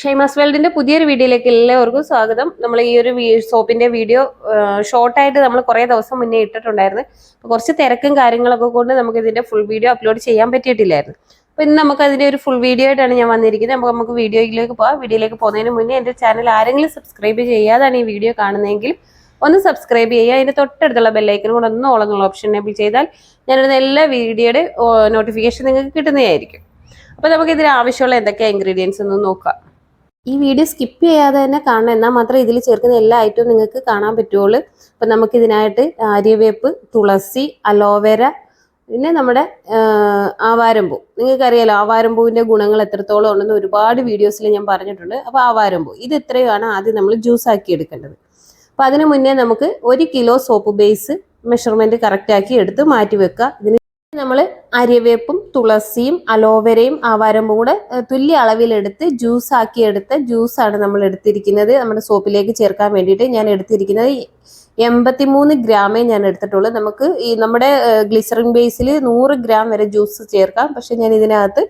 ഷൈമാസ് വേൾഡിന്റെ പുതിയൊരു വീഡിയോയിലേക്ക് എല്ലാവർക്കും സ്വാഗതം. നമ്മൾ ഈ ഒരു സോപ്പിന്റെ വീഡിയോ ഷോർട്ടായിട്ട് നമ്മൾ കുറേ ദിവസം മുന്നേ ഇട്ടിട്ടുണ്ടായിരുന്നു. അപ്പോൾ കുറച്ച് തിരക്കും കാര്യങ്ങളൊക്കെ കൊണ്ട് നമുക്ക് ഇതിന്റെ ഫുൾ വീഡിയോ അപ്ലോഡ് ചെയ്യാൻ പറ്റിയിട്ടില്ലായിരുന്നു. അപ്പോൾ ഇന്ന് നമുക്ക് അതിന്റെ ഒരു ഫുൾ വീഡിയോ ആയിട്ടാണ് ഞാൻ വന്നിരിക്കുന്നത്. അപ്പോൾ നമുക്ക് വീഡിയോയിലേക്ക് പോകാം വീഡിയോയിലേക്ക് പോകുന്നതിന് മുന്നേ എന്റെ ചാനൽ ആരെങ്കിലും സബ്സ്ക്രൈബ് ചെയ്യാതാണ് ഈ വീഡിയോ കാണുന്നതെങ്കിൽ ഒന്ന് സബ്സ്ക്രൈബ് ചെയ്യുക. അതിന്റെ തൊട്ടടുത്തുള്ള ബെല്ലൈക്കനും കൂടെ ഒന്ന് ഓളങ്ങുള്ള ഓപ്ഷൻ എനേബിൾ ചെയ്താൽ ഞാനിടുന്ന എല്ലാ വീഡിയോയുടെ നോട്ടിഫിക്കേഷൻ നിങ്ങൾക്ക് കിട്ടുന്നതായിരിക്കും. അപ്പോൾ നമുക്ക് ഇതിന് ആവശ്യമുള്ള എന്തൊക്കെയാണ് ഇൻഗ്രീഡിയൻസ് ഒന്ന് നോക്കാം. ഈ വീഡിയോ സ്കിപ്പ് ചെയ്യാതെ തന്നെ കാണണം. എന്നാൽ മാത്രമേ ഇതിൽ ചേർക്കുന്ന എല്ലാ ഐറ്റവും നിങ്ങൾക്ക് കാണാൻ പറ്റുള്ളൂ. അപ്പം നമുക്ക് ഇതിനായിട്ട് ആര്യവേപ്പ് തുളസി അലോവേര പിന്നെ നമ്മുടെ ആവാരമ്പൂ നിങ്ങൾക്കറിയാലോ ആവാരമ്പൂവിന്റെ ഗുണങ്ങൾ എത്രത്തോളം ഉണ്ടെന്ന് ഒരുപാട് വീഡിയോസിൽ ഞാൻ പറഞ്ഞിട്ടുണ്ട്. അപ്പോൾ ആവാരമ്പൂ ഇത് ഇത്രയുമാണ് ആദ്യം നമ്മൾ ജ്യൂസ് ആക്കി എടുക്കേണ്ടത്. അപ്പോൾ അതിന് മുന്നേ നമുക്ക് ഒരു കിലോ സോപ്പ് ബേസ് മെഷർമെന്റ് കറക്റ്റാക്കി എടുത്ത് മാറ്റി വെക്കുക. ഇതിന് നമ്മൾ അരിവേപ്പും തുളസിയും അലോവേരയും ആവാരം കൂടെ തുല്യ അളവിലെടുത്ത് ജ്യൂസ് ആക്കി എടുത്ത ജ്യൂസാണ് നമ്മൾ എടുത്തിരിക്കുന്നത്. നമ്മുടെ സോപ്പിലേക്ക് ചേർക്കാൻ വേണ്ടിയിട്ട് ഞാൻ എടുത്തിരിക്കുന്നത് എൺപത്തിമൂന്ന് ഗ്രാമേ ഞാൻ എടുത്തിട്ടുള്ളൂ. നമുക്ക് ഈ നമ്മുടെ ഗ്ലിസറിൻ ബേസിൽ നൂറ് ഗ്രാം വരെ ജ്യൂസ് ചേർക്കാം. പക്ഷെ ഞാൻ ഇതിനകത്ത്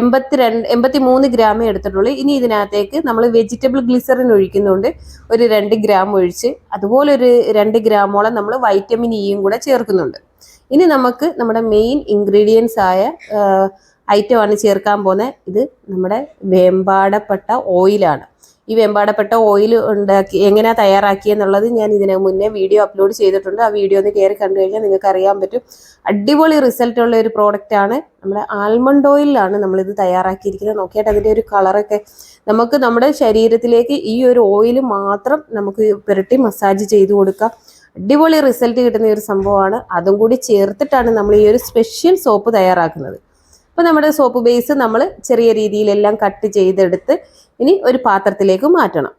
എൺപത്തി രണ്ട് എൺപത്തി മൂന്ന് ഗ്രാമേ എടുത്തിട്ടുള്ളൂ. ഇനി ഇതിനകത്തേക്ക് നമ്മൾ വെജിറ്റബിൾ ഗ്ലിസറിൻ ഒഴിക്കുന്നുണ്ട്. ഒരു രണ്ട് ഗ്രാം ഒഴിച്ച് അതുപോലെ ഒരു രണ്ട് ഗ്രാമോളം നമ്മൾ വൈറ്റമിൻ ഇയും കൂടെ ചേർക്കുന്നുണ്ട്. ഇനി നമുക്ക് നമ്മുടെ മെയിൻ ഇൻഗ്രീഡിയൻസ് ആയ ഐറ്റമാണ് ചേർക്കാൻ പോകുന്നത്. ഇത് നമ്മുടെ വേമ്പാടപ്പെട്ട ഓയിലാണ് ഈ വെമ്പാടപ്പെട്ട ഓയിൽ ഉണ്ടാക്കി എങ്ങനെയാണ് തയ്യാറാക്കിയെന്നുള്ളത് ഞാൻ ഇതിന് മുന്നേ വീഡിയോ അപ്ലോഡ് ചെയ്തിട്ടുണ്ട്. ആ വീഡിയോ ഒന്ന് കയറി കണ്ടു കഴിഞ്ഞാൽ നിങ്ങൾക്ക് അറിയാൻ പറ്റും. അടിപൊളി റിസൾട്ട് ഉള്ള ഒരു പ്രോഡക്റ്റ് ആണ്. നമ്മുടെ ആൽമണ്ട് ഓയിലാണ് നമ്മളിത് തയ്യാറാക്കിയിരിക്കുന്നത്. നോക്കിയിട്ട് അതിന്റെ ഒരു കളറൊക്കെ നമുക്ക് നമ്മുടെ ശരീരത്തിലേക്ക് ഈ ഒരു ഓയിൽ മാത്രം നമുക്ക് പുരട്ടി മസാജ് ചെയ്ത് കൊടുക്കാം. അടിപൊളി റിസൾട്ട് കിട്ടുന്ന ഒരു സംഭവമാണ്. അതും കൂടി ചേർത്തിട്ടാണ് നമ്മൾ ഈ ഒരു സ്പെഷ്യൽ സോപ്പ് തയ്യാറാക്കുന്നത്. അപ്പോൾ നമ്മുടെ സോപ്പ് ബേസ് നമ്മൾ ചെറിയ രീതിയിലെല്ലാം കട്ട് ചെയ്തെടുത്ത് ഇനി ഒരു പാത്രത്തിലേക്ക് മാറ്റണം.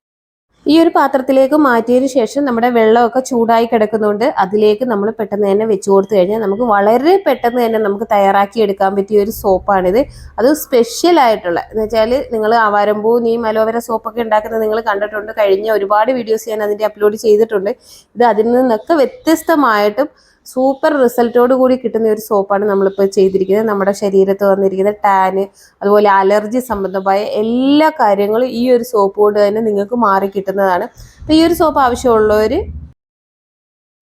ഈ ഒരു പാത്രത്തിലേക്ക് മാറ്റിയതിന് ശേഷം നമ്മുടെ വെള്ളമൊക്കെ ചൂടായി കിടക്കുന്നുണ്ട്. അതിലേക്ക് നമ്മൾ പെട്ടെന്ന് തന്നെ വെച്ച് കൊടുത്തു കഴിഞ്ഞാൽ നമുക്ക് വളരെ പെട്ടെന്ന് തന്നെ നമുക്ക് തയ്യാറാക്കി എടുക്കാൻ പറ്റിയ ഒരു സോപ്പാണിത്. അത് സ്പെഷ്യൽ ആയിട്ടുള്ള എന്ന് വെച്ചാൽ നിങ്ങൾ ആവാരമ്പൂ നീ മലോവര സോപ്പൊക്കെ ഉണ്ടാക്കുന്നത് നിങ്ങൾ കണ്ടിട്ടുണ്ട്. കഴിഞ്ഞ ഒരുപാട് വീഡിയോസ് ഞാൻ അതിന്റെ അപ്ലോഡ് ചെയ്തിട്ടുണ്ട്. ഇത് അതിൽ നിന്നൊക്കെ വ്യത്യസ്തമായിട്ടും സൂപ്പർ റിസൾട്ടോട് കൂടി കിട്ടുന്ന ഒരു സോപ്പാണ് നമ്മളിപ്പോൾ ചെയ്തിരിക്കുന്നത്. നമ്മുടെ ശരീരത്ത് വന്നിരിക്കുന്ന ടാന് അതുപോലെ അലർജി സംബന്ധമായ എല്ലാ കാര്യങ്ങളും ഈ ഒരു സോപ്പ് കൊണ്ട് തന്നെ നിങ്ങൾക്ക് മാറി കിട്ടുന്നതാണ്. അപ്പോൾ ഈ ഒരു സോപ്പ് ആവശ്യമുള്ളവർ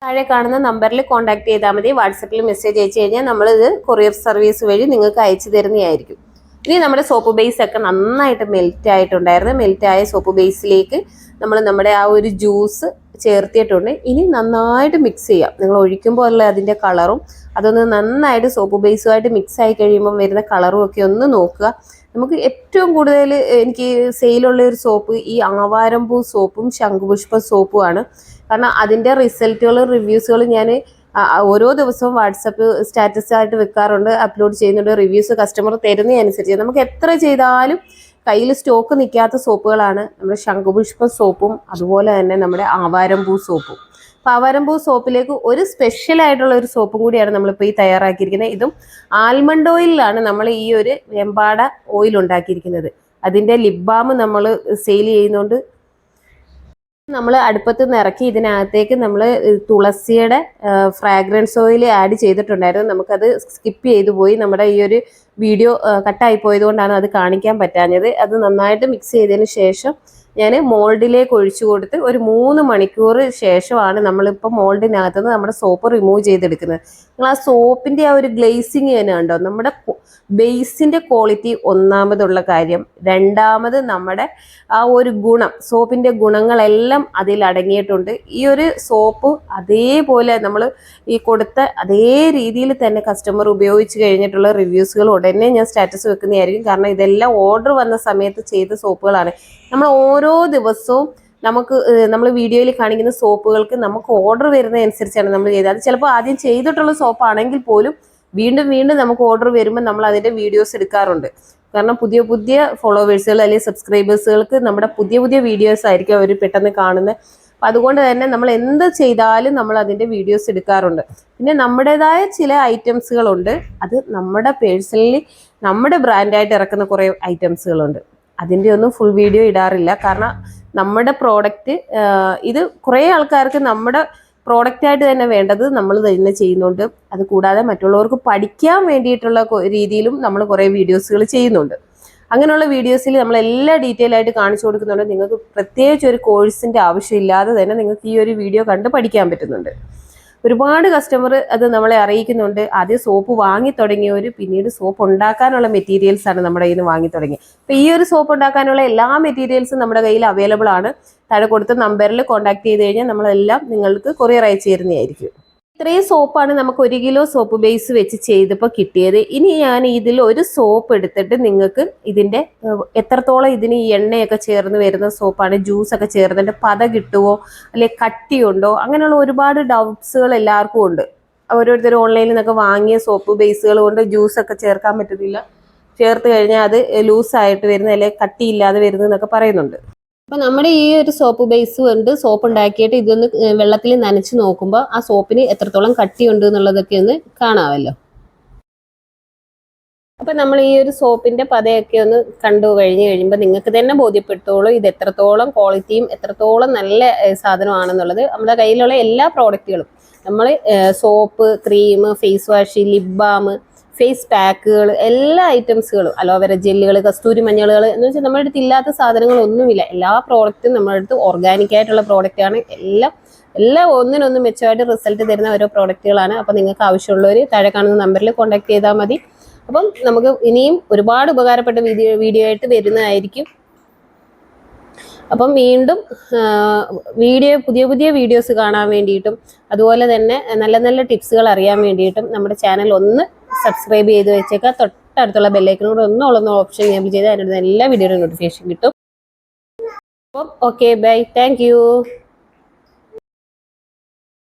താഴെ കാണുന്ന നമ്പറിൽ കോൺടാക്ട് ചെയ്താൽ മതി. വാട്സപ്പിൽ മെസ്സേജ് അയച്ചു കഴിഞ്ഞാൽ നമ്മളിത് കൊറിയർ സർവീസ് വഴി നിങ്ങൾക്ക് അയച്ചു തരുന്നതായിരിക്കും. ഇനി നമ്മുടെ സോപ്പ് ബേസ് ഒക്കെ നന്നായിട്ട് മെൽറ്റ് ആയിട്ടുണ്ടായിരുന്നു. മെൽറ്റ് ആയ സോപ്പ് ബേസിലേക്ക് നമ്മൾ നമ്മുടെ ആ ഒരു ജ്യൂസ് ചേർത്തിട്ടുണ്ട് ഇനി നന്നായിട്ട് മിക്സ് ചെയ്യാം. നിങ്ങൾ ഒഴിക്കുമ്പോൾ ഉള്ള അതിന്റെ കളറും അതൊന്ന് നന്നായിട്ട് സോപ്പ് ബേസുമായിട്ട് മിക്സ് ആയി കഴിയുമ്പോൾ വരുന്ന കളറും ഒക്കെ ഒന്ന് നോക്കുക. നമുക്ക് ഏറ്റവും കൂടുതൽ എനിക്ക് സെയിലുള്ള ഒരു സോപ്പ് ഈ ആവാരംപൂ സോപ്പും ശംഖുപുഷ്പ സോപ്പുമാണ് കാരണം അതിന്റെ റിസൾട്ടുകളും റിവ്യൂസുകളും ഞാൻ ഓരോ ദിവസവും വാട്സപ്പ് സ്റ്റാറ്റസ് ആയിട്ട് വെക്കാറുണ്ട് അപ്ലോഡ് ചെയ്യുന്നുണ്ട് റിവ്യൂസ് കസ്റ്റമർ തരുന്നതനുസരിച്ച് നമുക്ക് എത്ര ചെയ്താലും കയ്യിൽ സ്റ്റോക്ക് നിൽക്കാത്ത സോപ്പുകളാണ് നമ്മുടെ ശംഖുപുഷ്പ സോപ്പും അതുപോലെ തന്നെ നമ്മുടെ ആവാരംപൂ സോപ്പും. അപ്പോൾ ആവാരംപൂ സോപ്പിലേക്ക് ഒരു സ്പെഷ്യൽ ആയിട്ടുള്ള ഒരു സോപ്പും കൂടിയാണ് നമ്മളിപ്പോൾ ഈ തയ്യാറാക്കിയിരിക്കുന്നത്. ഇതും ആൽമണ്ട് ഓയിലാണ് നമ്മൾ ഈ ഒരു വെമ്പാട ഓയിൽ ഉണ്ടാക്കിയിരിക്കുന്നത്. അതിന്റെ ലിബാമ് നമ്മൾ സെയിൽ ചെയ്യുന്നുണ്ട്. നമ്മൾ അടുപ്പത്ത് നിറക്കി ഇതിനകത്തേക്ക് നമ്മൾ തുളസിയുടെ ഫ്രാഗ്രൻസ് ഓയിൽ ആഡ് ചെയ്തിട്ടുണ്ടായിരുന്നു. നമുക്കത് സ്കിപ്പ് ചെയ്തു പോയി. നമ്മുടെ ഈ ഒരു വീഡിയോ കട്ടായി പോയതുകൊണ്ടാണ് അത് കാണിക്കാൻ പറ്റാഞ്ഞത്. അത് നന്നായിട്ട് മിക്സ് ചെയ്തതിന് ശേഷം ഞാൻ മോൾഡിലേക്ക് ഒഴിച്ചു കൊടുത്ത് ഒരു മൂന്ന് മണിക്കൂർ ശേഷമാണ് നമ്മളിപ്പോൾ മോൾഡിനകത്ത് നിന്ന് നമ്മുടെ സോപ്പ് റിമൂവ് ചെയ്തെടുക്കുന്നത്. നിങ്ങൾ ആ സോപ്പിന്റെ ആ ഒരു ഗ്ലേസിങ് തന്നെ ഉണ്ടോ നമ്മുടെ ബേസിന്റെ ക്വാളിറ്റി ഒന്നാമതുള്ള കാര്യം. രണ്ടാമത് നമ്മുടെ ആ ഒരു ഗുണം സോപ്പിന്റെ ഗുണങ്ങളെല്ലാം അതിൽ അടങ്ങിയിട്ടുണ്ട്. ഈ ഒരു സോപ്പ് അതേപോലെ നമ്മൾ ഈ കൊടുത്ത അതേ രീതിയിൽ തന്നെ കസ്റ്റമർ ഉപയോഗിച്ച് കഴിഞ്ഞിട്ടുള്ള റിവ്യൂസുകൾ ഉടനെ ഞാൻ സ്റ്റാറ്റസ് വെക്കുന്നതായിരിക്കും. കാരണം ഇതെല്ലാം ഓർഡർ വന്ന സമയത്ത് ചെയ്ത സോപ്പുകളാണ്. നമ്മൾ ഓരോ ദിവസവും നമുക്ക് നമ്മൾ വീഡിയോയിൽ കാണിക്കുന്ന സോപ്പുകൾക്ക് നമുക്ക് ഓർഡർ വരുന്നതനുസരിച്ചാണ് നമ്മൾ ചെയ്തത്. ചിലപ്പോൾ ആദ്യം ചെയ്തിട്ടുള്ള സോപ്പാണെങ്കിൽ പോലും വീണ്ടും വീണ്ടും നമുക്ക് ഓർഡർ വരുമ്പോൾ നമ്മൾ അതിന്റെ വീഡിയോസ് എടുക്കാറുണ്ട്. കാരണം പുതിയ പുതിയ ഫോളോവേഴ്സുകൾ അല്ലെങ്കിൽ സബ്സ്ക്രൈബേഴ്സുകൾക്ക് നമ്മുടെ പുതിയ പുതിയ വീഡിയോസ് ആയിരിക്കും അവർ പെട്ടെന്ന് കാണുന്നത് അപ്പം അതുകൊണ്ട് തന്നെ നമ്മൾ എന്ത് ചെയ്താലും നമ്മൾ അതിന്റെ വീഡിയോസ് എടുക്കാറുണ്ട്. പിന്നെ നമ്മുടേതായ ചില ഐറ്റംസുകളുണ്ട് അത് നമ്മുടെ പേഴ്സണലി നമ്മുടെ ബ്രാൻഡായിട്ട് ഇറക്കുന്ന കുറേ ഐറ്റംസുകളുണ്ട് അതിന്റെ ഒന്നും ഫുൾ വീഡിയോ ഇടാറില്ല. കാരണം നമ്മുടെ പ്രോഡക്റ്റ് ഇത് കുറേ ആൾക്കാർക്ക് നമ്മുടെ പ്രോഡക്റ്റായിട്ട് തന്നെ വേണ്ടത് നമ്മൾ തന്നെ ചെയ്യുന്നുണ്ട്. അത് കൂടാതെ മറ്റുള്ളവർക്ക് പഠിക്കാൻ വേണ്ടിയിട്ടുള്ള രീതിയിലും നമ്മൾ കുറേ വീഡിയോസുകൾ ചെയ്യുന്നുണ്ട്. അങ്ങനെയുള്ള വീഡിയോസിൽ നമ്മൾ എല്ലാ ഡീറ്റെയിൽ ആയിട്ട് കാണിച്ചു കൊടുക്കുന്നുണ്ട്. നിങ്ങൾക്ക് പ്രത്യേകിച്ച് ഒരു കോഴ്സിന്റെ ആവശ്യമില്ലാതെ തന്നെ നിങ്ങൾക്ക് ഈ ഒരു വീഡിയോ കണ്ട് പഠിക്കാൻ പറ്റുന്നുണ്ട്. ഒരുപാട് കസ്റ്റമർ അത് നമ്മളെ അറിയിക്കുന്നുണ്ട്. ആദ്യം സോപ്പ് വാങ്ങി തുടങ്ങിയവർ പിന്നീട് സോപ്പ് ഉണ്ടാക്കാനുള്ള മെറ്റീരിയൽസ് ആണ് നമ്മുടെ കയ്യിൽ നിന്ന് വാങ്ങി തുടങ്ങി. അപ്പൊ ഈ ഒരു സോപ്പ് ഉണ്ടാക്കാനുള്ള എല്ലാ മെറ്റീരിയൽസും നമ്മുടെ കയ്യിൽ അവൈലബിൾ ആണ്. താഴെ കൊടുത്ത നമ്പറിൽ കോൺടാക്ട് ചെയ്ത് കഴിഞ്ഞാൽ നമ്മളെല്ലാം നിങ്ങൾക്ക് കൊറിയർ അയച്ചു തരുന്നതായിരിക്കും. ഇത്രയും സോപ്പാണ് നമുക്ക് ഒരു കിലോ സോപ്പ് ബേസ് വെച്ച് ചെയ്തപ്പോൾ കിട്ടിയത്. ഇനി ഞാൻ ഇതിൽ ഒരു സോപ്പ് എടുത്തിട്ട് നിങ്ങൾക്ക് ഇതിന്റെ എത്രത്തോളം ഇതിന് ഈ എണ്ണയൊക്കെ ചേർന്ന് വരുന്ന സോപ്പാണ് ജ്യൂസൊക്കെ ചേർന്നിട്ട് പത കിട്ടുമോ അല്ലെ കട്ടിയുണ്ടോ അങ്ങനെയുള്ള ഒരുപാട് ഡൗട്ട്സുകൾ എല്ലാവർക്കും ഉണ്ട്. ഓരോരുത്തർ ഓൺലൈനിൽ നിന്നൊക്കെ വാങ്ങിയ സോപ്പ് ബേസുകൾ കൊണ്ട് ജ്യൂസൊക്കെ ചേർക്കാൻ പറ്റുന്നില്ല. ചേർത്ത് കഴിഞ്ഞാൽ അത് ലൂസായിട്ട് വരുന്ന അല്ലെങ്കിൽ കട്ടിയില്ലാതെ വരുന്നതെന്നൊക്കെ പറയുന്നുണ്ട്. അപ്പൊ നമ്മുടെ ഈ ഒരു സോപ്പ് ബേസ് കൊണ്ട് സോപ്പ് ഉണ്ടാക്കിയിട്ട് ഇതൊന്ന് വെള്ളത്തിൽ നനച്ച് നോക്കുമ്പോൾ ആ സോപ്പിന് എത്രത്തോളം കട്ടിയുണ്ട് എന്നുള്ളതൊക്കെ ഒന്ന് കാണാമല്ലോ. അപ്പൊ നമ്മൾ ഈ ഒരു സോപ്പിന്റെ പതയൊക്കെ ഒന്ന് കണ്ടു കഴിഞ്ഞു കഴിയുമ്പോൾ നിങ്ങൾക്ക് തന്നെ ബോധ്യപ്പെട്ടോളൂ ഇത് എത്രത്തോളം ക്വാളിറ്റിയും എത്രത്തോളം നല്ല സാധനമാണെന്നുള്ളത്. നമ്മുടെ കയ്യിലുള്ള എല്ലാ പ്രോഡക്റ്റുകളും നമ്മൾ soap cream face wash lip balm face പാക്കുകൾ എല്ലാ ഐറ്റംസുകളും അലോവേര ജെല്ലുകൾ കസ്തൂരി മഞ്ഞളുകൾ എന്ന് വെച്ചാൽ നമ്മുടെ അടുത്ത് ഇല്ലാത്ത സാധനങ്ങളൊന്നുമില്ല. എല്ലാ പ്രോഡക്റ്റും നമ്മുടെ അടുത്ത് ഓർഗാനിക് ആയിട്ടുള്ള പ്രോഡക്റ്റ് ആണ്. എല്ലാം എല്ലാം ഒന്നിനൊന്നും മെച്ചമായിട്ട് റിസൾട്ട് തരുന്ന ഓരോ പ്രോഡക്റ്റുകളാണ് അപ്പോൾ നിങ്ങൾക്ക് ആവശ്യമുള്ളവർ താഴെ കാണുന്ന നമ്പറിൽ കോൺടാക്ട് ചെയ്താൽ മതി. അപ്പം നമുക്ക് ഇനിയും ഒരുപാട് ഉപകാരപ്പെട്ട വീഡിയോ വീഡിയോ ആയിട്ട് വരുന്നതായിരിക്കും. അപ്പം വീണ്ടും വീഡിയോ പുതിയ പുതിയ വീഡിയോസ് കാണാൻ വേണ്ടിയിട്ടും അതുപോലെ തന്നെ നല്ല നല്ല ടിപ്സുകൾ അറിയാൻ വേണ്ടിയിട്ടും നമ്മുടെ ചാനൽ ഒന്ന് സബ്സ്ക്രൈബ് ചെയ്ത് വെച്ചേക്കുക തൊട്ടടുത്തുള്ള ബെല്ലൈക്കനോട് ഒന്ന് ഉള്ള ഓപ്ഷൻ എനേബിൾ ചെയ്ത് അതിനോട് എല്ലാ വീഡിയോയുടെ നോട്ടിഫിക്കേഷൻ കിട്ടും. അപ്പം ഓക്കെ ബൈ താങ്ക്